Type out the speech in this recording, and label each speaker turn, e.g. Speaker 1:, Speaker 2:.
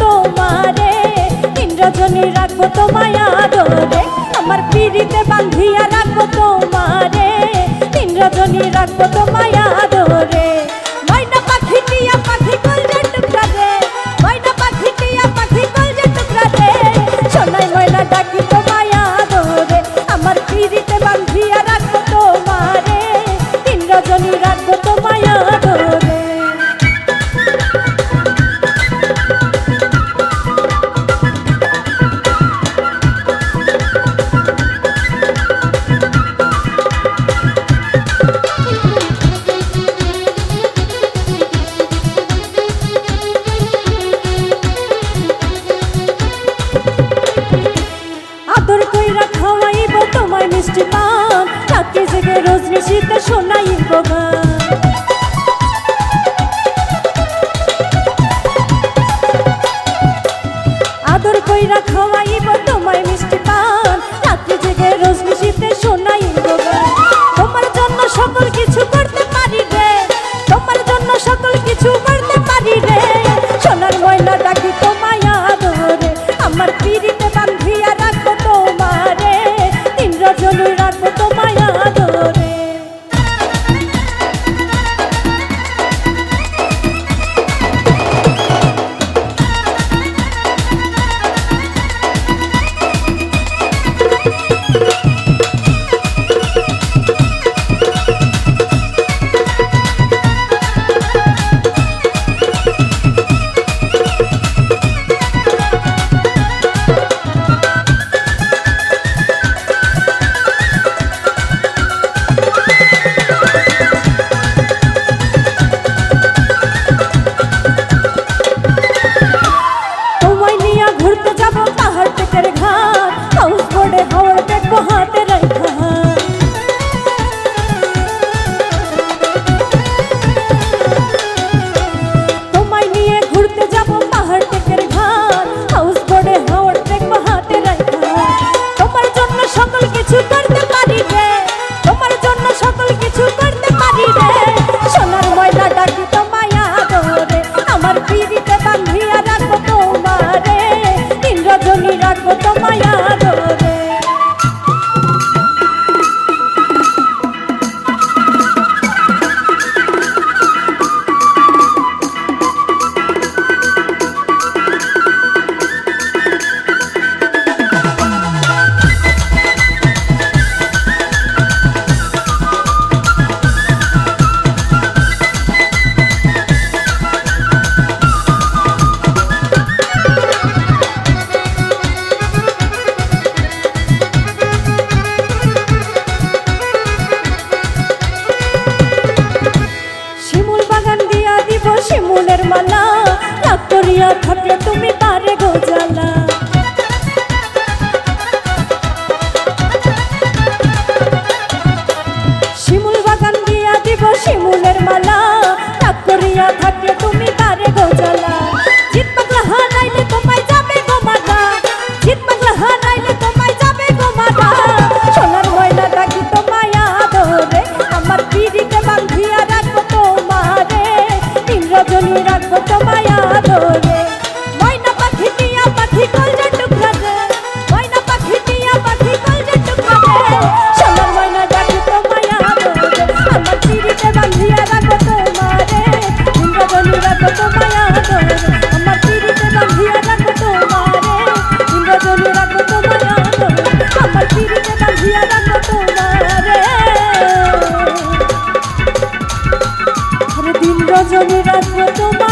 Speaker 1: তোমারে তিন রজনী রাখব তোমায় আদরে, আমার পিড়িতে বান্ধিয়া রাখব তোমারে তিন রজনী রাখব তোমায় আদরে। রোজনি শীতে শোনাইব গান আদর কইরা খাওয়াইব তোমায় মিষ্টি পান। রাতে জেগে রোজনি শীতে তোমার জন্য সকল কিছু করতে পারি রে। তোমার জন্য সকল কিছু করতে পারি রে। সোনার ময়না ডাকি তোমায় আদরে। আমার পিড়িতে বান্ধিয়া রাখব তোমারে। তিন রজনী রাখব তোমায় আদরে। রজনী রাখব তোমায় তুমি শিমুল বাগান দিয়া দিব শিমুলের মালা। রাগ করিয়া থাকলে তুমি রজনী রাত্র তোমার